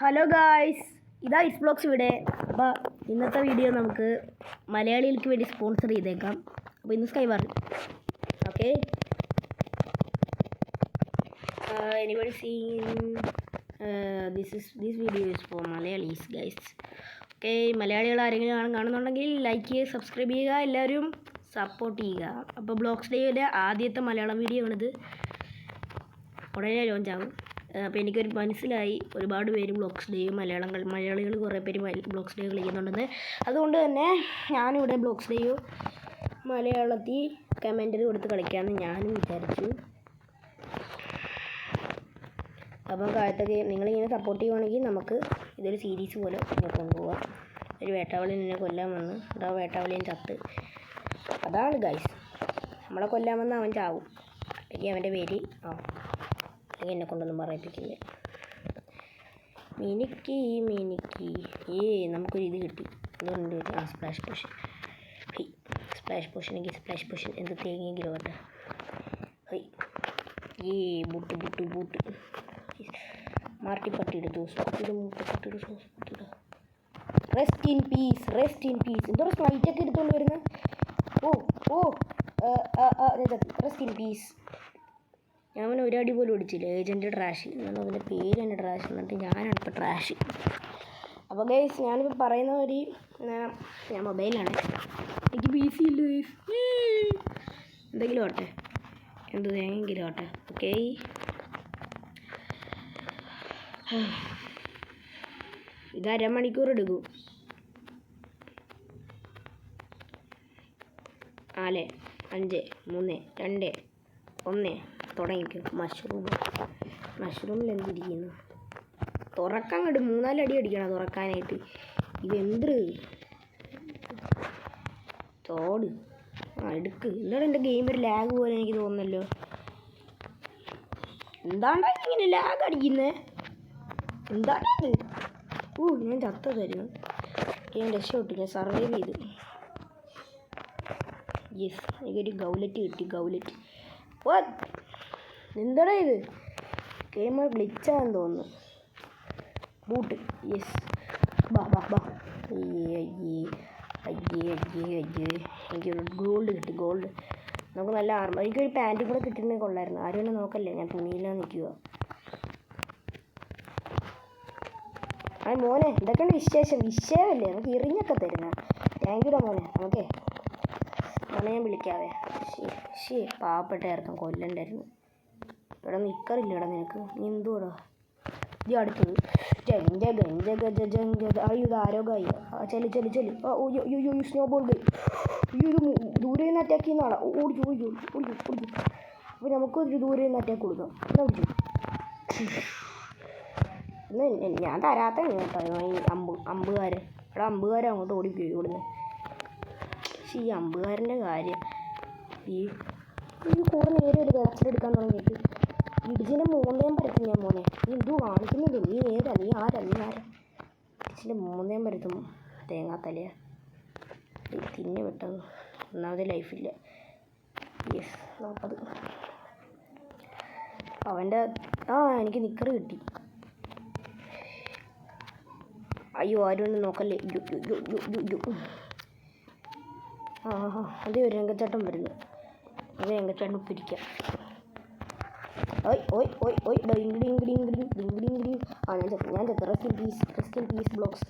Hello guys ഇതാ is Blox ഇവിടെ. അപ്പോൾ ഇന്നത്തെ വീഡിയോ നമുക്ക് മലയാളികൾക്ക് വേണ്ടി സ്പോൺസർ ചെയ്തേക്കാം. അപ്പോൾ ഇന്ന് സ്കൈ പറഞ്ഞു okay anybody seen this is this video is for Malayalis guys okay മലയാളികൾ ആരെങ്കിലും കാണുന്നുണ്ടെങ്കിൽ ലൈക്ക് ചെയ്യുക സബ്സ്ക്രൈബ് ചെയ്യുക എല്ലാവരും സപ്പോർട്ട് ചെയ്യുക. അപ്പോൾ ബ്ലോഗ്സ് ഡേയുടെ ആദ്യത്തെ മലയാളം വീഡിയോ ആണിത്. ഉടനെ ലോഞ്ച് ആകും അപ്പോൾ എനിക്കൊരു മനസ്സിലായി. ഒരുപാട് പേര് ബ്ലോഗ്സ് ഡേ മലയാളം മലയാളികൾ കുറേ പേര് ബ്ലോഗ്സ് ഡേ കളിക്കുന്നുണ്ടെന്ന്. അതുകൊണ്ട് തന്നെ ഞാനിവിടെ ബ്ലോഗ്സ് ഡേയോ മലയാളത്തിൽ കമന്റിൽ കൊടുത്ത് കളിക്കാമെന്ന് ഞാനും വിചാരിച്ചു. അപ്പം കാലത്തൊക്കെ നിങ്ങളിങ്ങനെ സപ്പോർട്ട് ചെയ്യുവാണെങ്കിൽ നമുക്ക് ഇതൊരു സീരീസ് പോലെ ഇങ്ങനെ കൊണ്ടുപോകാം ഒരു വേട്ടാവളി നിന്നെ കൊല്ലാൻ വന്ന് അതാ വേട്ടാവളിയും ചത്ത്. അതാണ് ഗൈസ് നമ്മളെ കൊല്ലാൻ അവൻ ചാവും. അല്ലെങ്കിൽ അവന്റെ പേര് ആ. അല്ലെങ്കിൽ എന്നെ കൊണ്ടൊന്നും പറയിപ്പിക്കില്ല. മിനിക്കി മിനിക്ക്. ഏ നമുക്കൊരു ഇത് കിട്ടി. അതുകൊണ്ട് ആ സ്പ്ലാഷ് പോഷൻ ഹൈ സ്പ്ലാഷ് പോഷനെങ്കിൽ സ്പ്ലാഷ് പോഷൻ എന്ത് തേങ്ങയെങ്കിലും വേണ്ട ഏ ബൂട്ട് ബൂട്ട് ബൂട്ട്. മാർട്ടി ദോസ് സ്കൂട്ടിയുടെ മൂട്ട rest in peace rest in peace എന്തോ ഫ്ലൈറ്റൊക്കെ എടുത്തുകൊണ്ട് വരുന്നത് ഓ ഓ റെസ്റ്റ് ഇൻ പീസ് ഞാൻ അവനെ ഒരു അടി പോലും ഓടിച്ചില്ല. Agent trash. എന്നാണ് അവന്റെ പേര് തന്നെ ട്രാഷ്. എന്നിട്ട് ഞാനാണ് ഇപ്പോൾ ട്രാഷ്. അപ്പോൾ ഗൈസ് ഞാനിപ്പോൾ പറയുന്ന ഒരു ഞാൻ- മൊബൈലാണ് എനിക്ക് ബി സി ഇല്ല ഗൈസ് എന്തെങ്കിലും എന്ത് തേങ്ങെങ്കിലും ആട്ടെ ഓക്കെ ഇത് അരമണിക്കൂർ എടുക്കൂ. നാല് അഞ്ച് മൂന്ന് രണ്ട് ഒന്ന് തുടങ്ങിക്കും. മഷ്റൂം മഷ്റൂമിൽ എന്തിരിക്കുന്നു? തുറക്കാൻ കണ്ടു മൂന്നാൽ അടി അടിക്കണം തുറക്കാനായിട്ട്. ഇതെന്ത്? തോട്. ആ എടുക്ക്. എന്താണ് എന്റെ ഗെയിം ഒരു ലാഗ് പോലെ എനിക്ക് തോന്നുന്നല്ലോ. എന്താണ് ഇങ്ങനെ ലാഗ് അടിക്കുന്നത് എന്താണ് ഓ ഞാൻ ചത്തതായിരുന്നു. ഞാൻ രക്ഷപ്പെട്ടു. ഞാൻ സർവൈവ് ചെയ്തു. യെസ് എനിക്കൊരു ഗൗലറ്റ് കിട്ടി ഗൗലറ്റ്. വാട്ട് എന്താടാ ഇത്? ഗ്ലിച്ച് ഗ്ലിച്ചാന്ന് തോന്നുന്നു. ബൂട്ട് യെസ് ബാ ബാ ബാ. അയ്യേ അയ്യേ. അയ്യേ അയ്യേ അയ്യേ. എനിക്കൊരു ഗോൾഡ് കിട്ടി ഗോൾഡ് നമുക്ക് നല്ല ആർമ എനിക്കൊരു പാന്റും കൂടെ കിട്ടിയിട്ടുണ്ടെങ്കിൽ കൊള്ളായിരുന്നു. ആരും എന്നെ നോക്കല്ലേ? ഞാൻ തുണിയില്ലാന്ന് നിൽക്കുക ആ മോനെ എന്തൊക്കെയാണ് വിശേഷം? വിശേഷമല്ലേ നമുക്ക് ഇറിഞ്ഞൊക്കെ തരുന്ന താങ്ക് യുടാ മോനെ. നമുക്കേ മോനെ ഞാൻ വിളിക്കാവേ. ശരി ശരി പാവപ്പെട്ട ഇറക്കം കൊല്ലണ്ടായിരുന്നു ഇവിടെ നിൽക്കറില്ല ഇവിടെ നിനക്ക്. നീ എന്തുവാടാ? ഇത് അടുത്തത് ജഞ്ച ഗഞ്ച ഗജ ജഞ്ച അയ്യോ ആരോഗ്യമായി ആ ചെല്ലി ചെല്ലി ഓയ്യോ ആ ഓ യോ യോ യോ സ്നോ ബോൾ ഗൈ അയ്യോ ദൂരെ നിന്ന് അറ്റാക്ക് ചെയ്യുന്ന ആളാ ഓടിച്ചു ഓടിച്ചു ഓടിച്ചു ഓടിച്ചു അപ്പോൾ നമുക്ക് ഒരു ദൂരെ നിന്ന് അറ്റാക്ക് കൊടുക്കാം. ഓടിച്ചു ഞാൻ തരാത്ത കേട്ടോ ഈ അമ്പ് അമ്പുകാരൻ ഇവിടെ അമ്പുകാരൻ അങ്ങോട്ട് ഓടിപ്പോയി ഇവിടുന്ന്. പക്ഷേ ഈ അമ്പുകാരന്റെ കാര്യം ഈ ഈ കുറേ നേരം ഒരു കിടച്ചിലെടുക്കാൻ തുടങ്ങിയിട്ട്. ഇടിച്ചിന്റെ മൂന്നേം പരത്തും ഞാൻ മോനെ നീ എന്തു കാണിക്കുന്നത്? നീ ഏതാ? നീ ആരാ? ആരാ? ഇടിച്ചിന്റെ മൂന്നേം പരത്തും തേങ്ങാത്തലയ തിന്നു വിട്ടത് ഒന്നാമത് ലൈഫില്ല. യെസ് നാൽപ്പത് അവന്റെ ആ എനിക്ക് നിക്കറ് കിട്ടി. അയ്യോ ആരും ഒന്നും നോക്കല്ലേ? യ്യോ, അത് ഒരു രംഗച്ചേട്ടൻ വരുന്നു. അത് രംഗച്ചേട്ടൻ പിടിക്കാം ഓയ് ഓയ് ഓയ് ഓയ് ഡിങ് ആ ഞാൻ ഞാൻ ചത്ത്. Rest peace rest peace Blox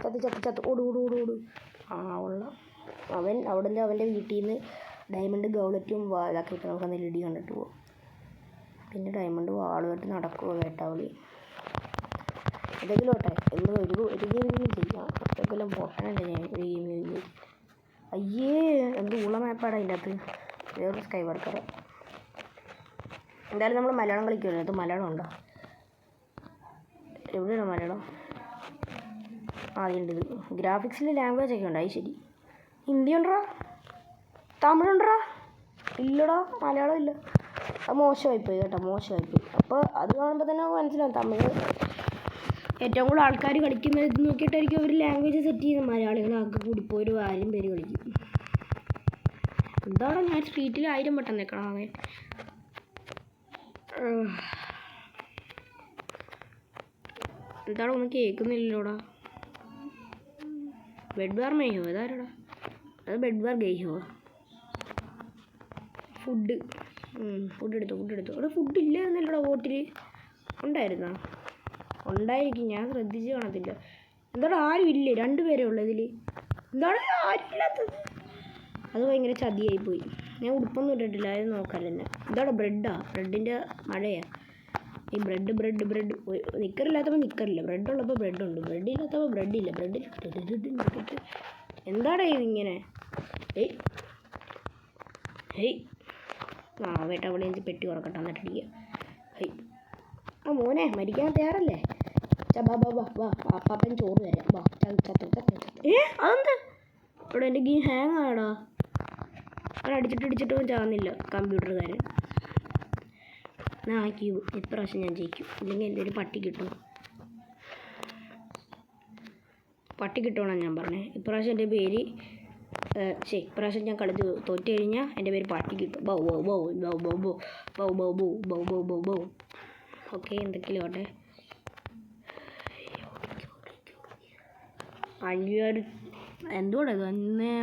ചത്ത് ചത്ത് ചത്ത്. ഓട് ഓട് ഓട് ആ ഉള്ള അവൻ അവിടെ നിന്ന് അവന്റെ വീട്ടിൽ നിന്ന് ഡയമണ്ട് ഗൗളറ്റും വാ ഇതൊക്കെ ഇട്ട് നമുക്ക് അന്ന് ഇടി കണ്ടിട്ട് പോകും പിന്നെ ഡയമണ്ട് വാളുമായിട്ട് നടക്കുക വേട്ടാവളി എന്തെങ്കിലും ഓട്ടെ എന്ന് ഒരു ഒരു ഗെയിമെങ്കിലും ചെയ്യാം ഒറ്റക്കെല്ലാം പൊട്ടനല്ലേ ഞാൻ ഒരു ഗെയിമിൽ അയ്യേ എന്ത് ഊള മാപ്പാടാ അതിന്റെ അകത്ത് വേറൊരു സ്കൈ വർക്കർ എന്തായാലും നമ്മൾ മലയാളം കളിക്കുമല്ലോ അത് മലയാളം ഉണ്ടോ? എവിടെയാണ് മലയാളം? ആ ഉണ്ട് ഇത് ഗ്രാഫിക്സിൽ ലാംഗ്വേജ് ഒക്കെ ഉണ്ടായി ശരി. ഹിന്ദി ഉണ്ടോ തമിഴുണ്ടോ? ഇല്ലടാ മലയാളം ഇല്ല. അത് മോശമായിപ്പോയി കേട്ടോ മോശമായിപ്പോയി. അപ്പോൾ അത് കാണുമ്പോൾ തന്നെ മനസ്സിലാവും. തമിഴ് ഏറ്റവും കൂടുതൽ ആൾക്കാർ കളിക്കുന്നത് ഇത് നോക്കിയിട്ടായിരിക്കും അവർ ലാംഗ്വേജ് സെറ്റ് ചെയ്യുന്നത്. മലയാളികൾ കൂടിപ്പോയി ഒരു ആയിരം പേര് കളിക്കും. എന്താണ് ഞാൻ സ്ട്രീറ്റിൽ ആയിരം വട്ടം നിൽക്കണം അവൻ എന്താണ് ഒന്നും കേൾക്കുന്നില്ലല്ലോടാ? ബെഡ് ബാർ മേയോ? ഏതാരടാ അത് ബെഡ് ബാർ ഫുഡ് ഫുഡ് എടുത്തു ഫുഡ് എടുത്തു. അവിടെ ഫുഡ് ഇല്ലായിരുന്നല്ലോടാ ബോട്ടിൽ ഉണ്ടായിരുന്നോ? ഉണ്ടായിരിക്കും. ഞാൻ ശ്രദ്ധിച്ച് കാണത്തില്ല. എന്താണ് ആരും ഇല്ലേ? രണ്ട് പേരേ ഉള്ളൂ ഇതിൽ എന്താണ് ആരും ഇല്ലാത്തത്? അത് ഭയങ്കര ചതിയായി പോയി ഞാൻ ഉടുപ്പൊന്നും ഇട്ടിട്ടില്ല. അത് നോക്കാൻ തന്നെ എന്താണ് ബ്രെഡാ. ബ്രെഡിന്റെ മഴയാ. ഈ ബ്രെഡ് ബ്രെഡ് ബ്രെഡ്. നിക്കറില്ലാത്തപ്പോൾ നിക്കറില്ല. ബ്രെഡ് ഉള്ളപ്പോൾ ബ്രെഡ് ഉണ്ട് ബ്രെഡ് ഇല്ലാത്തപ്പോൾ ബ്രെഡ് ഇല്ല ബ്രെഡ്. എന്താടാ ഇത് ഇങ്ങനെ ഏയ്. ഹേയ് ആ വേട്ട എനിക്ക് പെട്ടി ഉറക്കട്ടെ എന്നിട്ട് ഇടിക്കുക ഹേയ് ആ മോനെ മരിക്കാൻ തയ്യാറല്ലേ ബാ ബാ ബാ വാ പാപ്പൻ ചോറ് തരാം വാ ചത്ത് ചത്ത് ഏ അതെന്താ ഇവിടെ എന്റെ ഗെയിം ഹാങ് ആടാ അവിടെ അടിച്ചിട്ട് അടിച്ചിട്ടും ചാകുന്നില്ല കമ്പ്യൂട്ടറുകാരൻ ആ ക്യൂ ഇപ്രാവശ്യം ഞാൻ ജയിക്കും ഇല്ലെങ്കിൽ എന്റെ ഒരു പട്ടി കിട്ടും പട്ടി കിട്ടുമെന്നാണ് ഞാൻ പറഞ്ഞത് ഇപ്രാവശ്യം എന്റെ പേര് ശരി ഇപ്രാവശ്യം ഞാൻ കളി തോറ്റു തോറ്റ് കഴിഞ്ഞാൽ എന്റെ പേര് പട്ടി കിട്ടും ബൗ ബൗ ബൗ ബൗ ബൗ ബൗ ബൗ ബൗ ബൗ ബൗ ബൗ ബൗ ബൗ ഓക്കെ എന്തൊക്കെയോ ആട്ടെ അയ്യായിരം എന്തുകൂടെ ഇത്?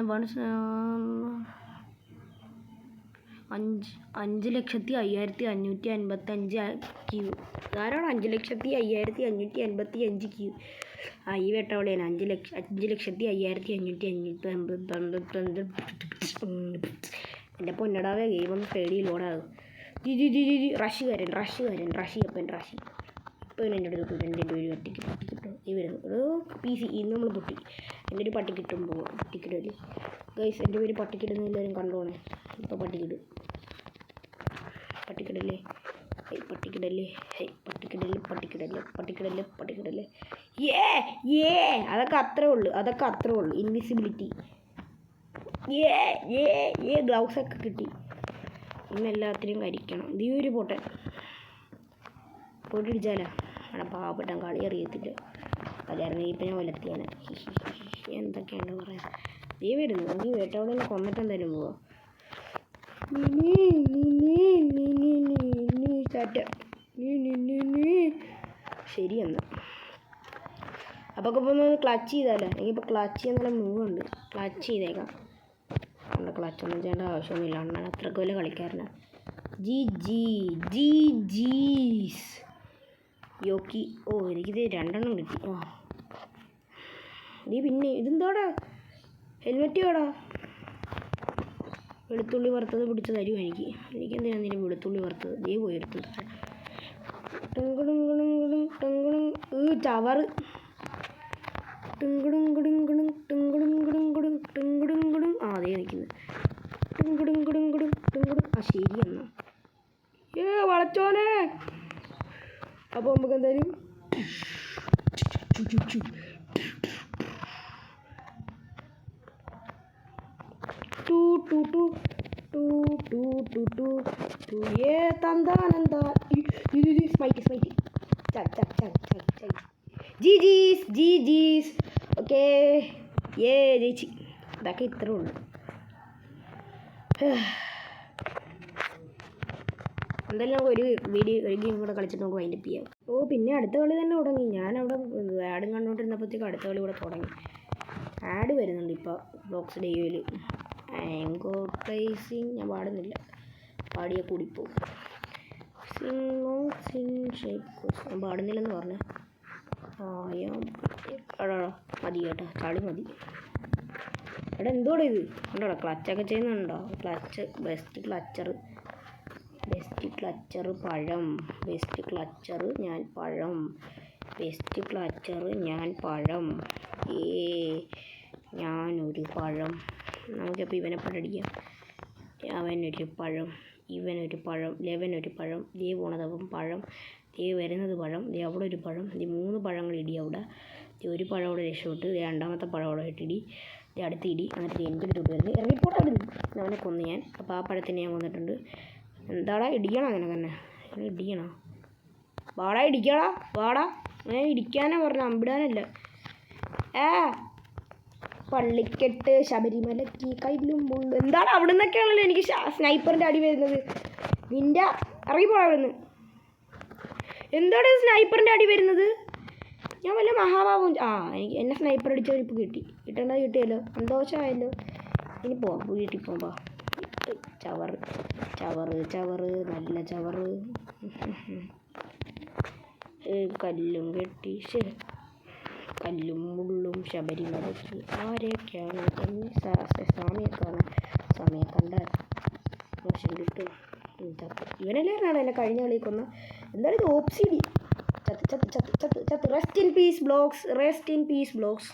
വൺസ് അഞ്ച് അഞ്ച് ലക്ഷത്തി അയ്യായിരത്തി അഞ്ഞൂറ്റി അൻപത്തി അഞ്ച് ക്യൂ. ധാരാളം അഞ്ച് ലക്ഷത്തി അയ്യായിരത്തി അഞ്ഞൂറ്റി അൻപത്തി അഞ്ച് ക്യൂ? ആ ഈ വെട്ടവളയാണ്. അഞ്ച് ലക്ഷ അഞ്ച് ലക്ഷത്തി അയ്യായിരത്തി അഞ്ഞൂറ്റി അഞ്ഞൂറ്റി അൻപത്തി എന്റെ പൊന്നടാവേ ഗെയിം ഒന്ന് പേടി ലോഡാകും G G G G G. റഷുകാരൻ റഷുകാരൻ റഷിയപ്പൻ റഷി ഇപ്പോൾ എന്റെ അടുത്ത് കിട്ടും എന്റെ ഒരു പട്ടിക്ക് പട്ടി കിട്ടും. ഈ വരുന്നു. ഒരു പി സി ഇന്ന് നമ്മൾ പൊട്ടി. എന്റെ ഒരു പട്ടി കിട്ടുമ്പോൾ പട്ടിക്കിടൽ ഗൈസ് എന്റെ പേര് പട്ടിക്കിടുന്ന എല്ലാവരും കണ്ടോണേ? ഇപ്പോൾ പട്ടിക്കിടും പട്ടിക്കിടല്ലേ ഹൈ പട്ടിക്കിടല്ലേ ഹൈ പട്ടിക്കിടൽ പട്ടിക്കിടൽ പട്ടിക്കിടൽ പട്ടിക്കിടൽ ഏ ഏ അതൊക്കെ അത്രേ ഉള്ളൂ. അതൊക്കെ അത്രേ ഉള്ളൂ. ഇൻവിസിബിലിറ്റി ഏ ഏ ഏ ഗ്ലൗസ് ഒക്കെ കിട്ടി. ഇന്ന് എല്ലാത്തിനെയും കരിക്കണം ഈ ഒരു പൊട്ടൻ. ഇടിച്ചാലോ അവിടെ പാവപ്പെട്ടൻ കളി അറിയത്തില്ല കല്യാണം ഇപ്പം ഞാൻ വലത്തിയാണ് എന്തൊക്കെയാണ് പറയാൻ നീ വരുന്നു. നീ വേട്ടവിടെ കൊന്നിട്ട് എന്തായാലും പോവാ. ശരി എന്നാ അപ്പോൾ ഒന്ന് ക്ലച്ച് ചെയ്താലേ? എനിക്കിപ്പോൾ ക്ലച്ച് ചെയ്യാൻ നല്ല മൂവുണ്ട് ക്ലച്ച് ചെയ്തേക്കാം. നമ്മുടെ ക്ലച്ച് ഒന്നും ചെയ്യേണ്ട ആവശ്യമൊന്നുമില്ല അണ്ണൻ അത്രയ്ക്ക് വലിയ കളിക്കാരനാണ് ജി ജി ജി ജീസ്. യോക്കി. ഓ എനിക്കിത് രണ്ടെണ്ണം കിട്ടി. ആ. നീ പിന്നെ ഇതെന്തോടാ? ഹെൽമെറ്റ് വേടാ. വെളുത്തുള്ളി വറുത്തത് പിടിച്ച് തരുമോ എനിക്ക്? എനിക്ക് എന്തിനാ നിന്നെ വെളുത്തുള്ളി വറുത്തത്? നീ പോയി എടുത്തു ഈ ടുങ്കുടും. ടുങ്കുടുങ്കുടും. ആ അതേ നിൽക്കുന്നത് ടുങ്കുടും. ആ ശരി ഏ വളച്ചോനെ. അപ്പോൾ നമുക്ക് എന്തായാലും to to to to to to to to. ഏ തന്താനന്താ സ്മൈറ്റി സ്മൈറ്റി ചക് ചക് ചക് ചക് ചക് ജി ജീസ് ജി ജീസ് ഓക്കേ. ഏ ചേച്ചി. ഇതൊക്കെ ഇത്രേ ഉള്ളൂ. എന്തായാലും നമുക്ക് ഒരു വീഡിയോ ഒരു ഗെയിം കൂടെ കളിച്ചിട്ട് നമുക്ക് വൈൻഡപ്പ് ചെയ്യാം. ഓ പിന്നെ അടുത്ത കളി തന്നെ തുടങ്ങി. ഞാൻ അവിടെ ആഡും കണ്ടുകൊണ്ടിരുന്നപ്പോഴത്തേക്ക് അടുത്ത കളി കൂടെ തുടങ്ങി. ആഡ് വരുന്നുണ്ട് ഇപ്പോൾ ബോക്സ് ഡേയിൽ ആങ്കോ പ്ലേസിങ് ഞാൻ പാടുന്നില്ല. പാടിയ കൂടിപ്പോവും. സിംഗോ സിൻ ഷേപ്പ് ഞാൻ പാടുന്നില്ലെന്ന് പറഞ്ഞു. മതി കേട്ടോ ചളി മതി. എടാ എന്തോടാ ഇത്? ഉണ്ടോടാ ക്ലച്ചൊക്കെ ചെയ്യുന്നുണ്ടോ? Clutch best clutcher best clutcher പഴം. ബെസ്റ്റ് ക്ലച്ചർ ഞാൻ പഴം. ബെസ്റ്റ് ക്ലച്ചർ ഞാൻ പഴം. ഏ ഞാനൊരു പഴം. നമുക്കപ്പോൾ ഇവനെ പഴടിക്കാം. അവനൊരു പഴം ഇവനൊരു പഴം ലെവനൊരു പഴം ലീവ് പോണതപ്പം പഴം. ദേ വരുന്നത് പഴം. ദേ അവിടെ ഒരു പഴം. ദേ മൂന്ന് പഴങ്ങൾ ഇടി അവിടെ. ദേ ഒരു പഴം അവിടെ രക്ഷപ്പെട്ട്. ദേ രണ്ടാമത്തെ പഴം അവിടെ ഇട്ടിടി. ദേ അടുത്ത ഇടി. എന്നിട്ട് എന്റെ അടുത്ത് വരുന്നത് ഇറങ്ങിപ്പോട്ടെ അവിടെ അവനെ കൊന്നു ഞാൻ. അപ്പോൾ ആ പഴത്തിന് ഞാൻ കൊന്നിട്ടുണ്ട് എന്താടാ ഇടിക്കണം അങ്ങനെ തന്നെ. ഇടിക്കണോ വാടാ ഇടിക്കടാ. വാടാ. ഞാൻ ഇടിക്കാനാ പറഞ്ഞു. അമ്പിടാനല്ല. ഏ? പള്ളിക്കെട്ട് ശബരിമലക്ക് കയ്യിലും മുള്ളു. എന്താണ് അവിടെ നിന്നൊക്കെയാണല്ലോ എനിക്ക് സ്നൈപ്പറിന്റെ അടി വരുന്നത്. നിന്റെ ഇറങ്ങിപ്പോടാ അവിടെ നിന്ന് എന്താണ് സ്നൈപ്പറിന്റെ അടി വരുന്നത്? ഞാൻ വല്ല മഹാഭാവം ആ എനിക്ക് എന്നെ സ്നൈപ്പർ അടിച്ചാൽ ഇപ്പോൾ കിട്ടി. കിട്ടേണ്ടത് കിട്ടിയല്ലോ. സന്തോഷമായല്ലോ. ഇനി പോവാം. വീട്ടിൽ പോകാം ചവറ് ചവറ് ചവറ് നല്ല ചവറ് കല്ലും കെട്ടി കല്ലും മുള്ളും ശബരിമലയ്ക്ക് ആരെയൊക്കെയാണ് സ്വാമിയെ കണ്ടാൽ മോശം കിട്ടും. ഇവനെല്ലാവരാണ് എന്നെ കഴിഞ്ഞ കളി കൊന്ന? എന്തായാലും ഇത് ഓപ്സിഡി ചത്ത് ചത്ത് ചത്ത് ചത്ത് ചത്ത്. Rest in peace Blox rest in peace Blox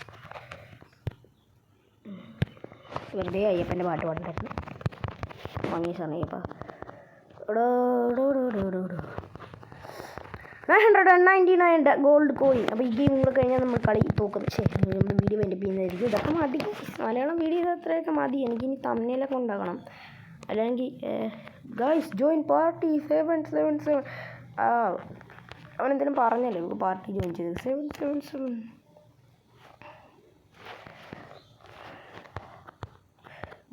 വെറുതെ അയ്യപ്പന്റെ പാട്ട് പാടണ്ടായിരുന്നു. വാങ്ങിയ സമയപ്പം nine hundred and ninety nine gold coin അപ്പോൾ ഈ ഗെയിം കൂടെ കഴിഞ്ഞാൽ നമ്മൾ കളി തോക്കും ശരി നമ്മൾ വീഡിയോ എന്റെ ചെയ്യുന്നതായിരിക്കും. ഇതൊക്കെ മതി. മലയാളം വീഡിയോ അത്രയൊക്കെ മതി. എനിക്കിനി തമ്മിലൊക്കെ ഉണ്ടാക്കണം അല്ലെങ്കിൽ guys join party seven seven seven ആ അവനെന്തെങ്കിലും പറഞ്ഞല്ലേ? നമുക്ക് പാർട്ടി ജോയിൻ ചെയ്തത് seven seven seven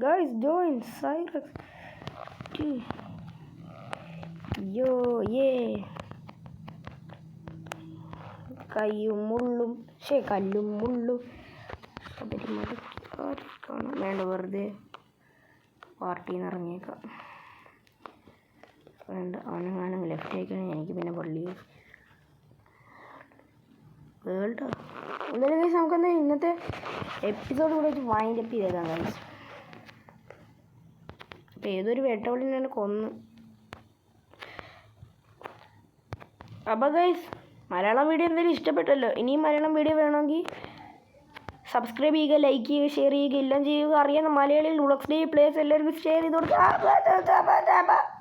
guys join Cyrus yo ഏ കയ്യും മുള്ളും ശേ കല്ലും മുള്ളും. ആർക്കാണ് വേണ്ട വെറുതെ. പാർട്ടിയിൽ നിന്ന് ഇറങ്ങിയേക്കാം വേണ്ട അവനെങ്ങാനും ലെഫ്റ്റ് ആയിക്കണെങ്കിൽ എനിക്ക് പിന്നെ പള്ളി വേൾഡ് എന്തായാലും guys നമുക്കെന്താ ഇന്നത്തെ എപ്പിസോഡ് കൂടെ വെച്ച് വൈൻഡ് അപ്പ് ചെയ്തേക്കാം ഗൈസ് അപ്പോൾ ഏതൊരു വേട്ടവളിനെ കൊന്ന്. അപ്പോൾ ഗൈസ് മലയാളം വീഡിയോ എന്തെങ്കിലും ഇഷ്ടപ്പെട്ടല്ലോ? ഇനിയും മലയാളം വീഡിയോ വേണമെങ്കിൽ സബ്സ്ക്രൈബ് ചെയ്യുക ലൈക്ക് ചെയ്യുക ഷെയർ ചെയ്യുക എല്ലാം ചെയ്യുക. അറിയാവുന്ന മലയാളിയിൽ ഉളക്സ് ഡേ പ്ലേസ് എല്ലാവർക്കും ഷെയർ ചെയ്ത് കൊടുക്കുക.